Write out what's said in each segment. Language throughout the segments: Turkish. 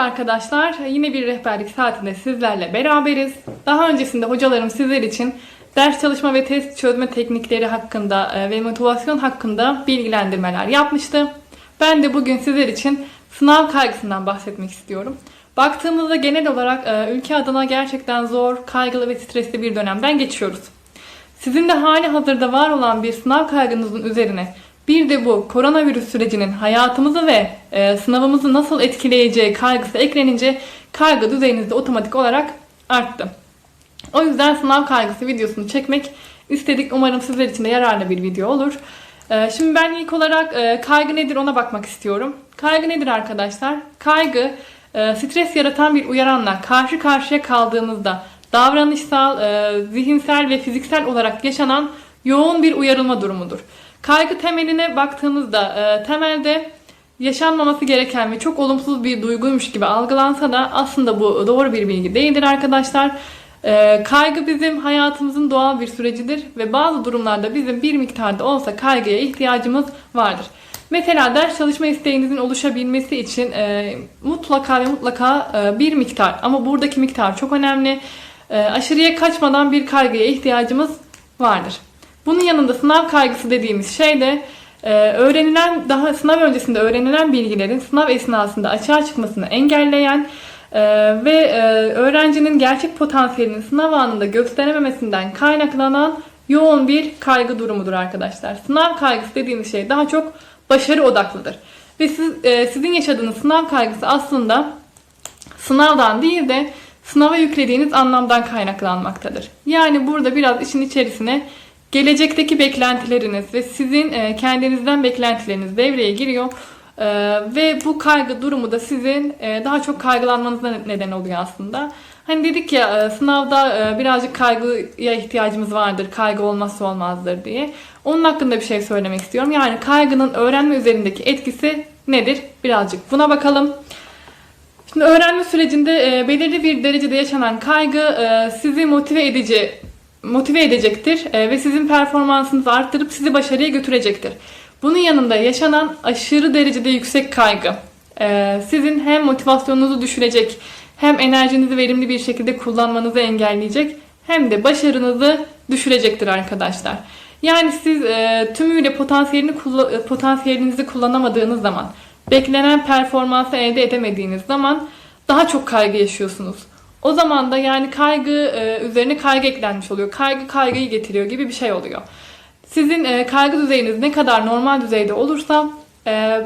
arkadaşlar. Yine bir rehberlik saatinde sizlerle beraberiz. Daha öncesinde hocalarım sizler için ders çalışma ve test çözme teknikleri hakkında e, ve motivasyon hakkında bilgilendirmeler yapmıştı. Ben de bugün sizler için sınav kaygısından bahsetmek istiyorum. Baktığımızda genel olarak e, ülke adına gerçekten zor, kaygılı ve stresli bir dönemden geçiyoruz. Sizin de hali hazırda var olan bir sınav kaygınızın üzerine bir de bu koronavirüs sürecinin hayatımızı ve e, sınavımızı nasıl etkileyeceği kaygısı eklenince kaygı düzeyiniz de otomatik olarak arttı. O yüzden sınav kaygısı videosunu çekmek istedik. Umarım sizler için de yararlı bir video olur. E, şimdi ben ilk olarak e, kaygı nedir ona bakmak istiyorum. Kaygı nedir arkadaşlar? Kaygı e, stres yaratan bir uyaranla karşı karşıya kaldığımızda davranışsal, e, zihinsel ve fiziksel olarak yaşanan yoğun bir uyarılma durumudur. Kaygı temeline baktığımızda e, temelde yaşanmaması gereken ve çok olumsuz bir duyguymuş gibi algılansa da aslında bu doğru bir bilgi değildir arkadaşlar. E, kaygı bizim hayatımızın doğal bir sürecidir ve bazı durumlarda bizim bir miktarda olsa kaygıya ihtiyacımız vardır. Mesela ders çalışma isteğinizin oluşabilmesi için e, mutlaka ve mutlaka e, bir miktar ama buradaki miktar çok önemli. E, aşırıya kaçmadan bir kaygıya ihtiyacımız vardır. Bunun yanında sınav kaygısı dediğimiz şey de e, öğrenilen daha sınav öncesinde öğrenilen bilgilerin sınav esnasında açığa çıkmasını engelleyen e, ve e, öğrencinin gerçek potansiyelini sınav anında gösterememesinden kaynaklanan yoğun bir kaygı durumudur arkadaşlar. Sınav kaygısı dediğimiz şey daha çok başarı odaklıdır. Ve siz, e, sizin yaşadığınız sınav kaygısı aslında sınavdan değil de sınava yüklediğiniz anlamdan kaynaklanmaktadır. Yani burada biraz işin içerisine gelecekteki beklentileriniz ve sizin e, kendinizden beklentileriniz devreye giriyor. E, ve bu kaygı durumu da sizin e, daha çok kaygılanmanıza neden oluyor aslında. Hani dedik ya sınavda birazcık kaygıya ihtiyacımız vardır, kaygı olmazsa olmazdır diye. Onun hakkında bir şey söylemek istiyorum. Yani kaygının öğrenme üzerindeki etkisi nedir? Birazcık buna bakalım. Şimdi öğrenme sürecinde belirli bir derecede yaşanan kaygı sizi motive edici motive edecektir e, ve sizin performansınızı arttırıp sizi başarıya götürecektir. Bunun yanında yaşanan aşırı derecede yüksek kaygı e, sizin hem motivasyonunuzu düşürecek hem enerjinizi verimli bir şekilde kullanmanızı engelleyecek hem de başarınızı düşürecektir arkadaşlar. Yani siz e, tümüyle potansiyelini potansiyelinizi kullanamadığınız zaman, beklenen performansı elde edemediğiniz zaman daha çok kaygı yaşıyorsunuz. O zaman da yani kaygı e, üzerine kaygı eklenmiş oluyor. Kaygı kaygıyı getiriyor gibi bir şey oluyor. Sizin e, kaygı düzeyiniz ne kadar normal düzeyde olursa e,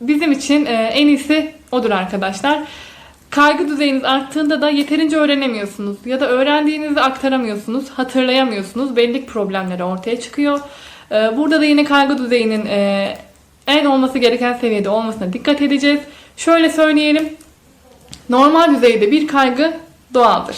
bizim için en iyisi odur arkadaşlar. Kaygı düzeyiniz arttığında da yeterince öğrenemiyorsunuz ya da öğrendiğinizi aktaramıyorsunuz, hatırlayamıyorsunuz. Belli problemleri ortaya çıkıyor. Burada da yine kaygı düzeyinin en olması gereken seviyede olmasına dikkat edeceğiz. Şöyle söyleyelim. Normal düzeyde bir kaygı doğaldır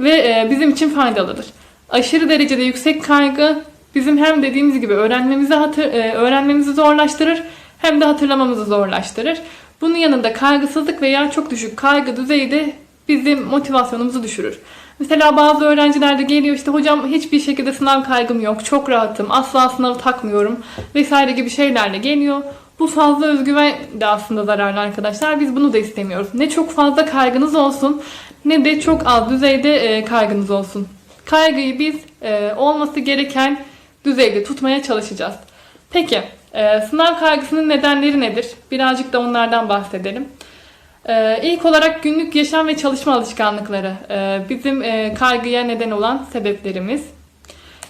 ve e, bizim için faydalıdır. Aşırı derecede yüksek kaygı bizim hem dediğimiz gibi öğrenmemizi hatır, e, öğrenmemizi zorlaştırır hem de hatırlamamızı zorlaştırır. Bunun yanında kaygısızlık veya çok düşük kaygı düzeyi de bizim motivasyonumuzu düşürür. Mesela bazı öğrenciler de geliyor işte hocam hiçbir şekilde sınav kaygım yok, çok rahatım, asla sınavı takmıyorum vesaire gibi şeylerle geliyor. Bu fazla özgüven de aslında zararlı arkadaşlar. Biz bunu da istemiyoruz. Ne çok fazla kaygınız olsun ne de çok az düzeyde e, kaygınız olsun. Kaygıyı biz e, olması gereken düzeyde tutmaya çalışacağız. Peki e, sınav kaygısının nedenleri nedir? Birazcık da onlardan bahsedelim. İlk olarak günlük yaşam ve çalışma alışkanlıkları bizim kaygıya neden olan sebeplerimiz.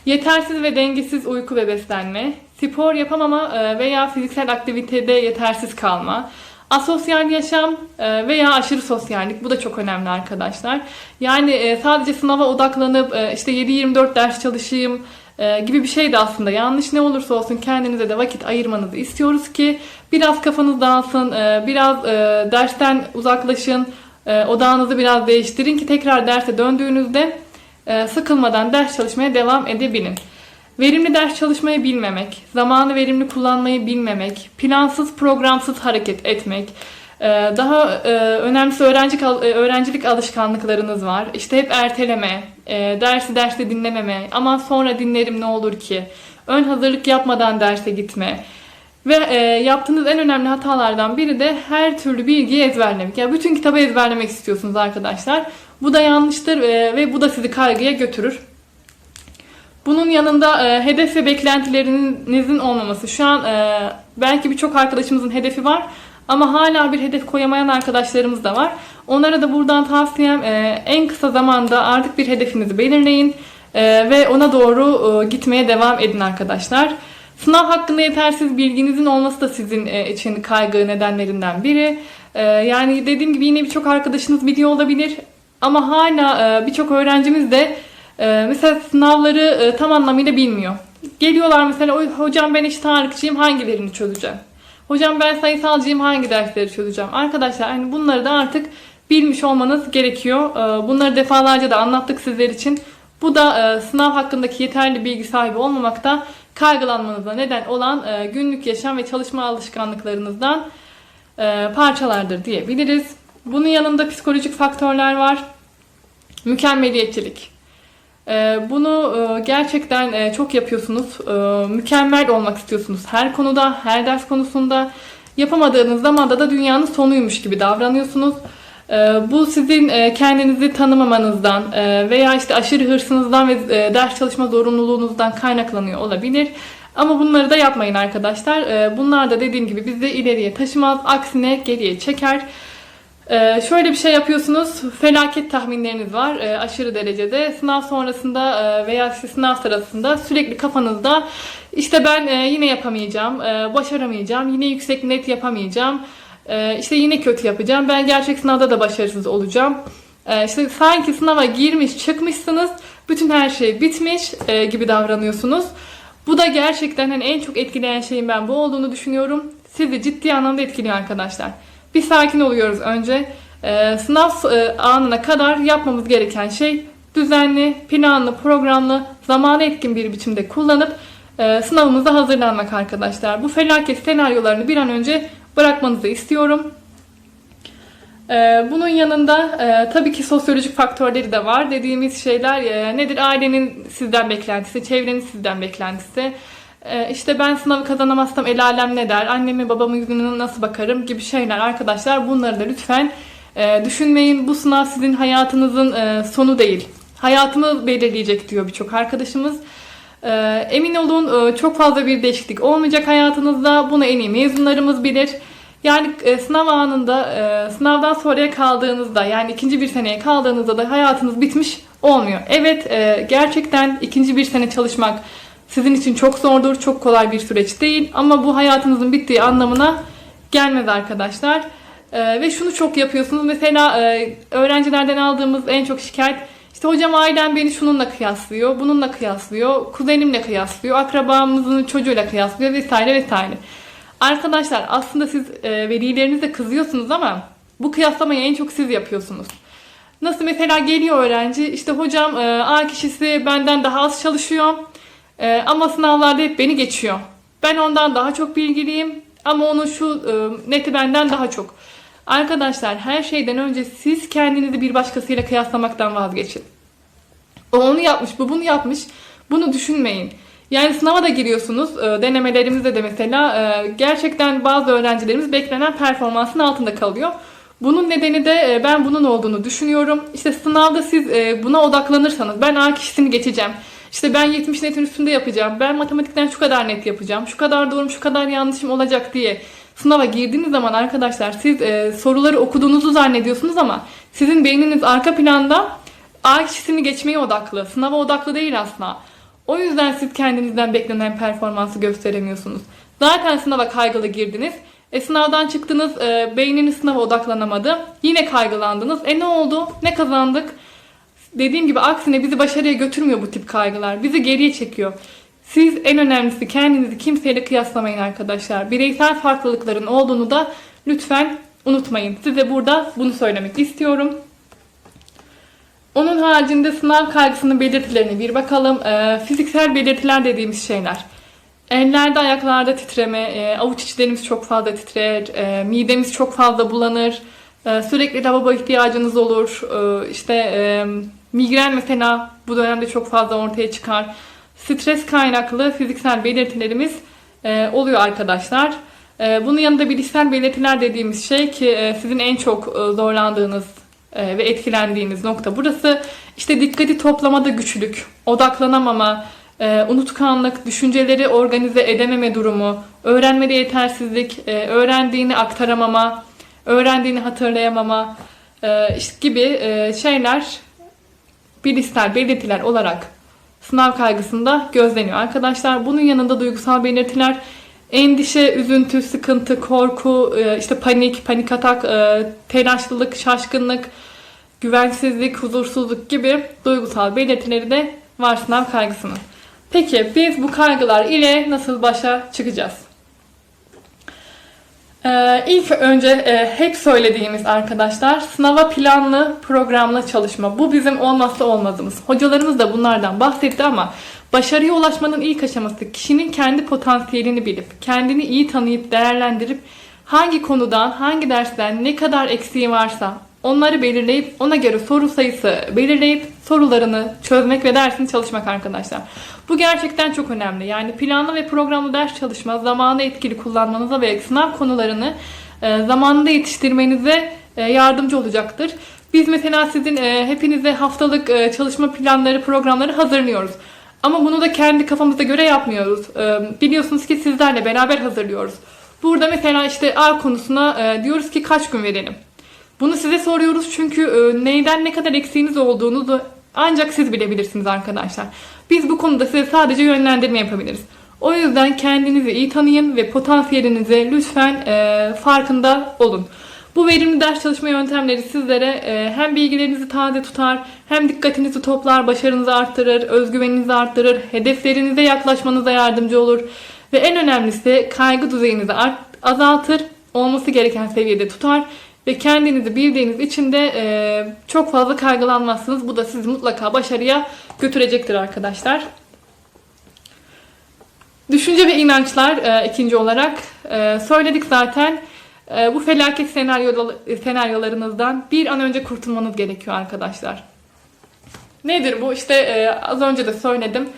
Yetersiz ve dengesiz uyku ve beslenme, spor yapamama e, veya fiziksel aktivitede yetersiz kalma, asosyal yaşam e, veya aşırı sosyallik bu da çok önemli arkadaşlar. Yani e, sadece sınava odaklanıp işte 7-24 ders çalışayım gibi bir şey de aslında yanlış. Ne olursa olsun kendinize de vakit ayırmanızı istiyoruz ki biraz kafanız dağılsın, biraz dersten uzaklaşın, odağınızı biraz değiştirin ki tekrar derse döndüğünüzde sıkılmadan ders çalışmaya devam edebilin. Verimli ders çalışmayı bilmemek, zamanı verimli kullanmayı bilmemek, plansız programsız hareket etmek, e, daha e, önemlisi öğrenci e, öğrencilik alışkanlıklarınız var. İşte hep erteleme, dersi derste dinlememe, ama sonra dinlerim ne olur ki, ön hazırlık yapmadan derse gitme, Ve e, yaptığınız en önemli hatalardan biri de her türlü bilgiyi ezberlemek. Yani bütün kitabı ezberlemek istiyorsunuz arkadaşlar. Bu da yanlıştır e, ve bu da sizi kaygıya götürür. Bunun yanında e, hedef ve beklentilerinizin olmaması. Şu an e, belki birçok arkadaşımızın hedefi var ama hala bir hedef koyamayan arkadaşlarımız da var. Onlara da buradan tavsiyem e, en kısa zamanda artık bir hedefinizi belirleyin e, ve ona doğru e, gitmeye devam edin arkadaşlar. Sınav hakkında yetersiz bilginizin olması da sizin e, için kaygı nedenlerinden biri. E, yani dediğim gibi yine birçok arkadaşınız biliyor olabilir ama hala e, birçok öğrencimiz de ee, mesela sınavları e, tam anlamıyla bilmiyor. Geliyorlar mesela "Oy, hocam ben eşit ağırlıkçıyım hangilerini çözeceğim? Hocam ben sayısalcıyım hangi dersleri çözeceğim? Arkadaşlar hani bunları da artık bilmiş olmanız gerekiyor. Ee, bunları defalarca da anlattık sizler için. Bu da e, sınav hakkındaki yeterli bilgi sahibi olmamakta kaygılanmanıza neden olan e, günlük yaşam ve çalışma alışkanlıklarınızdan parçalardır diyebiliriz. Bunun yanında psikolojik faktörler var. Mükemmeliyetçilik. Ee, Bunu e, gerçekten e, çok yapıyorsunuz. Ee, Mükemmel olmak istiyorsunuz her konuda, her ders konusunda. Yapamadığınız zamanda da dünyanın sonuymuş gibi davranıyorsunuz. Ee, Bu sizin e, kendinizi tanımamanızdan veya işte aşırı hırsınızdan ve ders çalışma zorunluluğunuzdan kaynaklanıyor olabilir. Ama bunları da yapmayın arkadaşlar. Bunlar da dediğim gibi bizi ileriye taşımaz, aksine geriye çeker. Ee, şöyle bir şey yapıyorsunuz. Felaket tahminleriniz var e, aşırı derecede. Sınav sonrasında e, veya işte sınav sırasında sürekli kafanızda işte ben e, yine yapamayacağım, e, başaramayacağım, yine yüksek net yapamayacağım, e, işte yine kötü yapacağım, ben gerçek sınavda da başarısız olacağım. E, işte sanki sınava girmiş çıkmışsınız, bütün her şey bitmiş e, gibi davranıyorsunuz. Bu da gerçekten hani en çok etkileyen şeyin ben bu olduğunu düşünüyorum. Sizi ciddi anlamda etkiliyor arkadaşlar. Bir sakin oluyoruz önce. Ee, sınav e, anına kadar yapmamız gereken şey düzenli, planlı, programlı, zamana etkin bir biçimde kullanıp e, sınavımıza hazırlanmak arkadaşlar. Bu felaket senaryolarını bir an önce bırakmanızı istiyorum. Ee, Bunun yanında e, tabii ki sosyolojik faktörleri de var. Dediğimiz şeyler e, nedir? Ailenin sizden beklentisi, çevrenin sizden beklentisi. E, işte ben sınavı kazanamazsam el alem ne der? Annemi babamın yüzüne nasıl bakarım? Gibi şeyler arkadaşlar. Bunları da lütfen e, düşünmeyin. Bu sınav sizin hayatınızın e, sonu değil. Hayatımı belirleyecek diyor birçok arkadaşımız. E, Emin olun çok fazla bir değişiklik olmayacak hayatınızda. Bunu en iyi mezunlarımız bilir. Yani sınav anında, sınavdan sonraya kaldığınızda, yani ikinci bir seneye kaldığınızda da hayatınız bitmiş olmuyor. Evet, gerçekten ikinci bir sene çalışmak sizin için çok zordur, çok kolay bir süreç değil. Ama bu hayatınızın bittiği anlamına gelmez arkadaşlar. E, ve şunu çok yapıyorsunuz. Mesela e, öğrencilerden aldığımız en çok şikayet, işte hocam ailem beni şununla kıyaslıyor, bununla kıyaslıyor, kuzenimle kıyaslıyor, akrabamızın çocuğuyla kıyaslıyor vesaire vesaire. Arkadaşlar aslında siz e, velilerinize kızıyorsunuz ama bu kıyaslamayı en çok siz yapıyorsunuz. Nasıl mesela geliyor öğrenci işte hocam e, A kişisi benden daha az çalışıyor e, ama sınavlarda hep beni geçiyor. Ben ondan daha çok bilgiliyim ama onun şu e, neti benden daha çok. Arkadaşlar her şeyden önce siz kendinizi bir başkasıyla kıyaslamaktan vazgeçin. O onu yapmış, bu bunu yapmış. Bunu düşünmeyin. Yani sınava da giriyorsunuz. E, Denemelerimizde de mesela e, gerçekten bazı öğrencilerimiz beklenen performansın altında kalıyor. Bunun nedeni de ben bunun olduğunu düşünüyorum. İşte sınavda siz buna odaklanırsanız ben A kişisini geçeceğim. İşte ben 70 netin üstünde yapacağım. Ben matematikten şu kadar net yapacağım. Şu kadar doğrum, şu kadar yanlışım olacak diye sınava girdiğiniz zaman arkadaşlar siz e, soruları okuduğunuzu zannediyorsunuz ama sizin beyniniz arka planda A kişisini geçmeye odaklı. Sınava odaklı değil aslında. O yüzden siz kendinizden beklenen performansı gösteremiyorsunuz. Zaten sınava kaygılı girdiniz. E sınavdan çıktınız, e, beyniniz sınava odaklanamadı. Yine kaygılandınız. E ne oldu? Ne kazandık? Dediğim gibi aksine bizi başarıya götürmüyor bu tip kaygılar. Bizi geriye çekiyor. Siz en önemlisi kendinizi kimseyle kıyaslamayın arkadaşlar. Bireysel farklılıkların olduğunu da lütfen unutmayın. Size burada bunu söylemek istiyorum. Onun haricinde sınav kaygısının belirtilerine bir bakalım. Ee, fiziksel belirtiler dediğimiz şeyler. Ellerde, ayaklarda titreme, e, avuç içlerimiz çok fazla titrer, e, midemiz çok fazla bulanır, e, sürekli lavabo ihtiyacınız olur, e, işte e, migren mesela bu dönemde çok fazla ortaya çıkar. Stres kaynaklı fiziksel belirtilerimiz e, oluyor arkadaşlar. E, bunun yanında bilişsel belirtiler dediğimiz şey ki e, sizin en çok e, zorlandığınız e, ve etkilendiğiniz nokta burası. İşte dikkati toplamada güçlük, odaklanamama, e, unutkanlık, düşünceleri organize edememe durumu, öğrenmede yetersizlik, e, öğrendiğini aktaramama, öğrendiğini hatırlayamama e, işte gibi e, şeyler bilişsel belirtiler olarak sınav kaygısında gözleniyor arkadaşlar. Bunun yanında duygusal belirtiler endişe, üzüntü, sıkıntı, korku, e, işte panik, panik atak, e, telaşlılık, şaşkınlık, güvensizlik, huzursuzluk gibi duygusal belirtileri de var sınav kaygısının. Peki biz bu kaygılar ile nasıl başa çıkacağız? Ee, ilk önce e, hep söylediğimiz arkadaşlar sınava planlı, programlı çalışma. Bu bizim olmazsa olmazımız. Hocalarımız da bunlardan bahsetti ama başarıya ulaşmanın ilk aşaması kişinin kendi potansiyelini bilip, kendini iyi tanıyıp değerlendirip hangi konudan, hangi dersten ne kadar eksiği varsa onları belirleyip ona göre soru sayısı belirleyip sorularını çözmek ve dersini çalışmak arkadaşlar. Bu gerçekten çok önemli. Yani planlı ve programlı ders çalışma zamanı etkili kullanmanıza ve sınav konularını e, zamanında yetiştirmenize e, yardımcı olacaktır. Biz mesela sizin e, hepinize haftalık e, çalışma planları, programları hazırlıyoruz. Ama bunu da kendi kafamıza göre yapmıyoruz. E, biliyorsunuz ki sizlerle beraber hazırlıyoruz. Burada mesela işte A konusuna e, diyoruz ki kaç gün verelim. Bunu size soruyoruz çünkü e, neyden ne kadar eksiğiniz olduğunu ancak siz bilebilirsiniz arkadaşlar. Biz bu konuda size sadece yönlendirme yapabiliriz. O yüzden kendinizi iyi tanıyın ve potansiyelinize lütfen e, farkında olun. Bu verimli ders çalışma yöntemleri sizlere e, hem bilgilerinizi taze tutar, hem dikkatinizi toplar, başarınızı arttırır, özgüveninizi arttırır, hedeflerinize yaklaşmanıza yardımcı olur ve en önemlisi kaygı düzeyinizi azaltır, olması gereken seviyede tutar ve kendinizi bildiğiniz için de e, çok fazla kaygılanmazsınız. Bu da sizi mutlaka başarıya götürecektir arkadaşlar. Düşünce ve inançlar e, ikinci olarak e, söyledik zaten. E, bu felaket senaryo, senaryolarınızdan bir an önce kurtulmanız gerekiyor arkadaşlar. Nedir bu? İşte e, az önce de söyledim.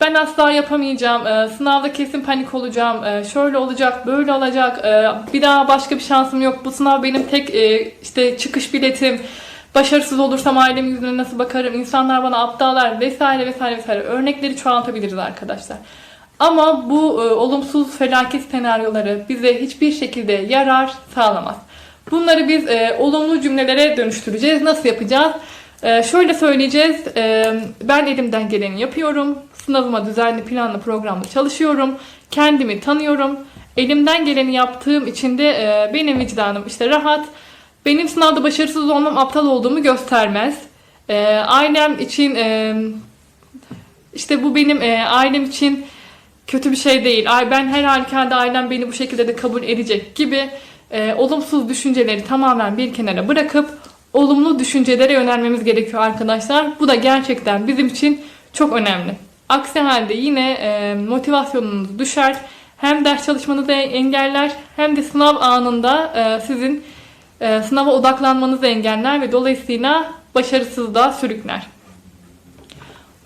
Ben asla yapamayacağım. E, sınavda kesin panik olacağım. E, şöyle olacak, böyle olacak. E, bir daha başka bir şansım yok. Bu sınav benim tek işte çıkış biletim. Başarısız olursam ailemin yüzüne nasıl bakarım? İnsanlar bana aptallar vesaire vesaire vesaire. Örnekleri çoğaltabiliriz arkadaşlar. Ama bu olumsuz felaket senaryoları bize hiçbir şekilde yarar sağlamaz. Bunları biz olumlu cümlelere dönüştüreceğiz. Nasıl yapacağız? Şöyle söyleyeceğiz. Ben elimden geleni yapıyorum. Sınavıma düzenli, planlı, programlı çalışıyorum. Kendimi tanıyorum. Elimden geleni yaptığım için de e, benim vicdanım işte rahat. Benim sınavda başarısız olmam aptal olduğumu göstermez. E, ailem için e, işte bu benim e, ailem için kötü bir şey değil. Ay ben her halükarda ailem beni bu şekilde de kabul edecek gibi e, olumsuz düşünceleri tamamen bir kenara bırakıp olumlu düşüncelere yönelmemiz gerekiyor arkadaşlar. Bu da gerçekten bizim için çok önemli. Aksi halde yine e, motivasyonunuz düşer. Hem ders çalışmanızı engeller hem de sınav anında e, sizin e, sınava odaklanmanızı engeller ve dolayısıyla başarısızlığa sürükler.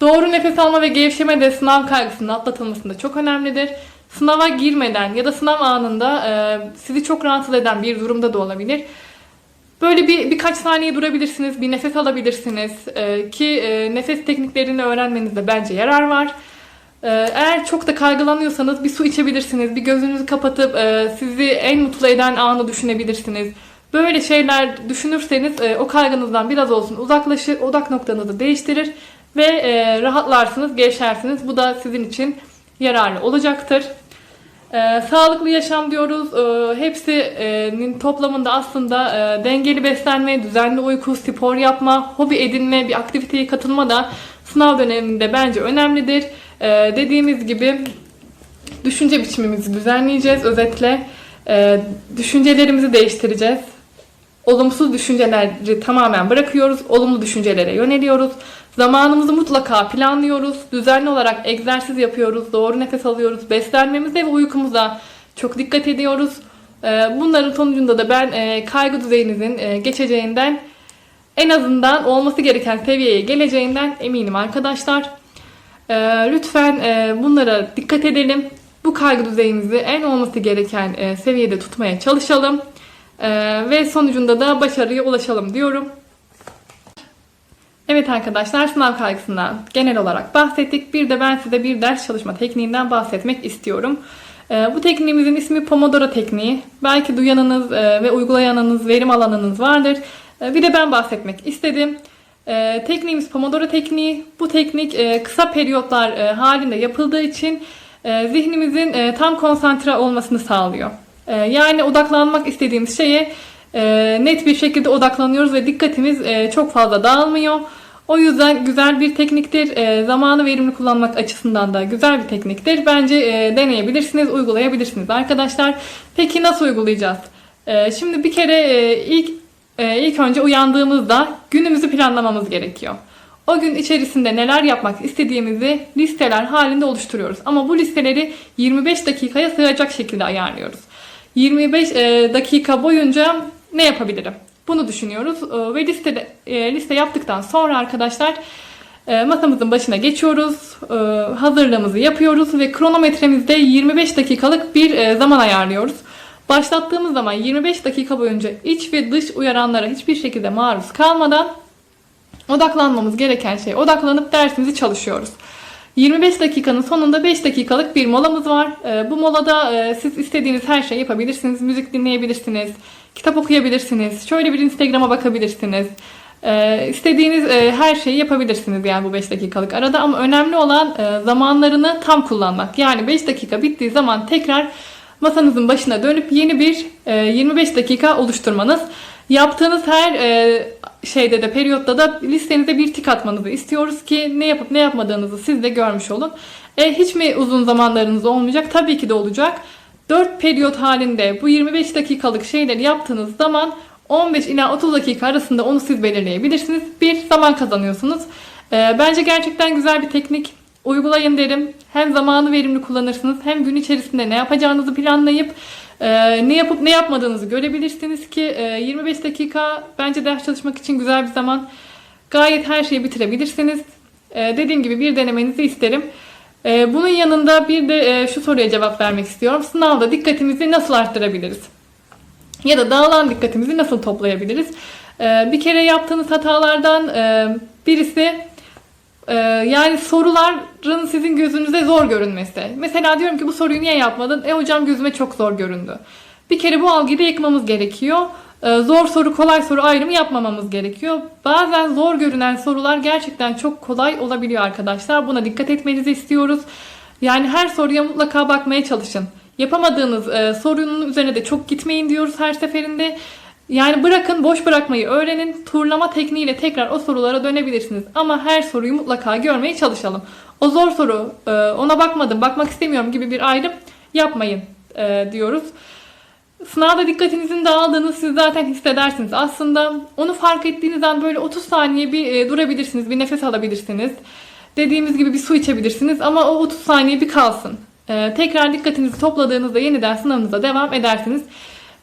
Doğru nefes alma ve gevşeme de sınav kaygısının atlatılmasında çok önemlidir. Sınava girmeden ya da sınav anında e, sizi çok rahatsız eden bir durumda da olabilir. Böyle bir birkaç saniye durabilirsiniz, bir nefes alabilirsiniz e, ki e, nefes tekniklerini öğrenmenizde bence yarar var. E, eğer çok da kaygılanıyorsanız bir su içebilirsiniz, bir gözünüzü kapatıp e, sizi en mutlu eden anı düşünebilirsiniz. Böyle şeyler düşünürseniz e, o kaygınızdan biraz olsun uzaklaşır, odak noktanızı değiştirir ve e, rahatlarsınız, gevşersiniz. Bu da sizin için yararlı olacaktır. E, sağlıklı yaşam diyoruz. E, hepsinin toplamında aslında e, dengeli beslenme, düzenli uyku, spor yapma, hobi edinme, bir aktiviteye katılma da sınav döneminde bence önemlidir. E, dediğimiz gibi düşünce biçimimizi düzenleyeceğiz özetle. E, düşüncelerimizi değiştireceğiz. Olumsuz düşünceleri tamamen bırakıyoruz. Olumlu düşüncelere yöneliyoruz. Zamanımızı mutlaka planlıyoruz. Düzenli olarak egzersiz yapıyoruz. Doğru nefes alıyoruz. Beslenmemize ve uykumuza çok dikkat ediyoruz. Ee, bunların sonucunda da ben e, kaygı düzeyinizin e, geçeceğinden en azından olması gereken seviyeye geleceğinden eminim arkadaşlar. Ee, lütfen e, bunlara dikkat edelim. Bu kaygı düzeyimizi en olması gereken seviyede tutmaya çalışalım. E, ve sonucunda da başarıya ulaşalım diyorum. Evet arkadaşlar sınav kaygısından genel olarak bahsettik. Bir de ben size bir ders çalışma tekniğinden bahsetmek istiyorum. Ee, bu tekniğimizin ismi Pomodoro tekniği. Belki duyanınız e, ve uygulayanınız, verim alanınız vardır. E, bir de ben bahsetmek istedim. E, tekniğimiz Pomodoro tekniği. Bu teknik e, kısa periyotlar e, halinde yapıldığı için zihnimizin tam konsantre olmasını sağlıyor. Yani odaklanmak istediğimiz şeye net bir şekilde odaklanıyoruz ve dikkatimiz çok fazla dağılmıyor. O yüzden güzel bir tekniktir. E, zamanı verimli kullanmak açısından da güzel bir tekniktir. Bence e, deneyebilirsiniz, uygulayabilirsiniz arkadaşlar. Peki nasıl uygulayacağız? E, şimdi bir kere e, ilk e, ilk önce uyandığımızda günümüzü planlamamız gerekiyor. O gün içerisinde neler yapmak istediğimizi listeler halinde oluşturuyoruz. Ama bu listeleri 25 dakikaya sığacak şekilde ayarlıyoruz. 25 e, dakika boyunca ne yapabilirim? Bunu düşünüyoruz E, ve liste e, liste yaptıktan sonra arkadaşlar e, masamızın başına geçiyoruz. E, hazırlığımızı yapıyoruz ve kronometremizde 25 dakikalık bir e, zaman ayarlıyoruz. Başlattığımız zaman 25 dakika boyunca iç ve dış uyaranlara hiçbir şekilde maruz kalmadan odaklanmamız gereken şey odaklanıp dersimizi çalışıyoruz. 25 dakikanın sonunda 5 dakikalık bir molamız var. Ee, bu molada siz istediğiniz her şeyi yapabilirsiniz. Müzik dinleyebilirsiniz, kitap okuyabilirsiniz, şöyle bir Instagram'a bakabilirsiniz. Ee, istediğiniz e, her şeyi yapabilirsiniz yani bu 5 dakikalık arada ama önemli olan e, zamanlarını tam kullanmak. Yani 5 dakika bittiği zaman tekrar masanızın başına dönüp yeni bir e, 25 dakika oluşturmanız. Yaptığınız her e, şeyde de periyotta da listenize bir tik atmanızı istiyoruz ki ne yapıp ne yapmadığınızı siz de görmüş olun. E, hiç mi uzun zamanlarınız olmayacak? Tabii ki de olacak. 4 periyot halinde bu 25 dakikalık şeyleri yaptığınız zaman 15 ila 30 dakika arasında onu siz belirleyebilirsiniz. Bir zaman kazanıyorsunuz. E, bence gerçekten güzel bir teknik. Uygulayın derim. Hem zamanı verimli kullanırsınız hem gün içerisinde ne yapacağınızı planlayıp e, ne yapıp ne yapmadığınızı görebilirsiniz ki e, 25 dakika bence ders çalışmak için güzel bir zaman. Gayet her şeyi bitirebilirsiniz. E, dediğim gibi bir denemenizi isterim. E, bunun yanında bir de e, şu soruya cevap vermek istiyorum. Sınavda dikkatimizi nasıl arttırabiliriz? Ya da dağılan dikkatimizi nasıl toplayabiliriz? E, bir kere yaptığınız hatalardan e, birisi ee, yani soruların sizin gözünüze zor görünmesi. Mesela diyorum ki bu soruyu niye yapmadın? E hocam gözüme çok zor göründü. Bir kere bu algıyı da yıkmamız gerekiyor. Ee, zor soru kolay soru ayrımı yapmamamız gerekiyor. Bazen zor görünen sorular gerçekten çok kolay olabiliyor arkadaşlar. Buna dikkat etmenizi istiyoruz. Yani her soruya mutlaka bakmaya çalışın. Yapamadığınız e, sorunun üzerine de çok gitmeyin diyoruz her seferinde. Yani bırakın boş bırakmayı öğrenin. Turlama tekniğiyle tekrar o sorulara dönebilirsiniz. Ama her soruyu mutlaka görmeye çalışalım. O zor soru e, ona bakmadım, bakmak istemiyorum gibi bir ayrım yapmayın e, diyoruz. Sınavda dikkatinizin dağıldığını siz zaten hissedersiniz. Aslında onu fark ettiğiniz an böyle 30 saniye bir e, durabilirsiniz, bir nefes alabilirsiniz. Dediğimiz gibi bir su içebilirsiniz ama o 30 saniye bir kalsın. Tekrar dikkatinizi topladığınızda yeniden sınavınıza devam edersiniz.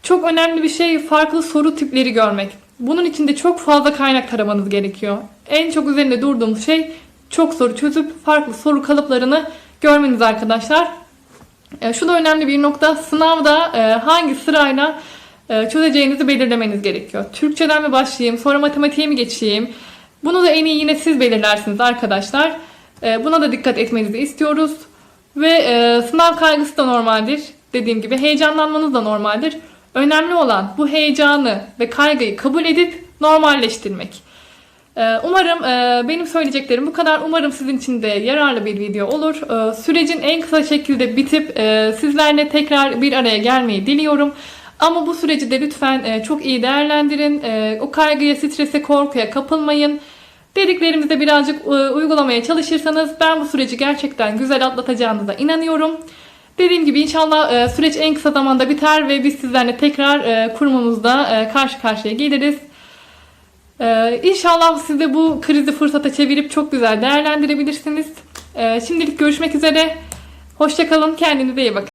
Çok önemli bir şey farklı soru tipleri görmek. Bunun için de çok fazla kaynak taramanız gerekiyor. En çok üzerinde durduğumuz şey çok soru çözüp farklı soru kalıplarını görmeniz arkadaşlar. E, şu da önemli bir nokta. Sınavda e, hangi sırayla e, çözeceğinizi belirlemeniz gerekiyor. Türkçeden mi başlayayım, sonra matematiğe mi geçeyim? Bunu da en iyi yine siz belirlersiniz arkadaşlar. E, buna da dikkat etmenizi istiyoruz. Ve e, sınav kaygısı da normaldir. Dediğim gibi heyecanlanmanız da normaldir. Önemli olan bu heyecanı ve kaygıyı kabul edip normalleştirmek. Ee, umarım e, benim söyleyeceklerim bu kadar. Umarım sizin için de yararlı bir video olur. Ee, sürecin en kısa şekilde bitip e, sizlerle tekrar bir araya gelmeyi diliyorum. Ama bu süreci de lütfen e, çok iyi değerlendirin. O kaygıya, strese, korkuya kapılmayın. Dediklerimizi birazcık uygulamaya çalışırsanız ben bu süreci gerçekten güzel atlatacağınıza inanıyorum. Dediğim gibi inşallah süreç en kısa zamanda biter ve biz sizlerle tekrar kurumumuzda karşı karşıya geliriz. E, inşallah siz de bu krizi fırsata çevirip çok güzel değerlendirebilirsiniz. E, şimdilik görüşmek üzere. Hoşçakalın. Kendinize iyi bakın.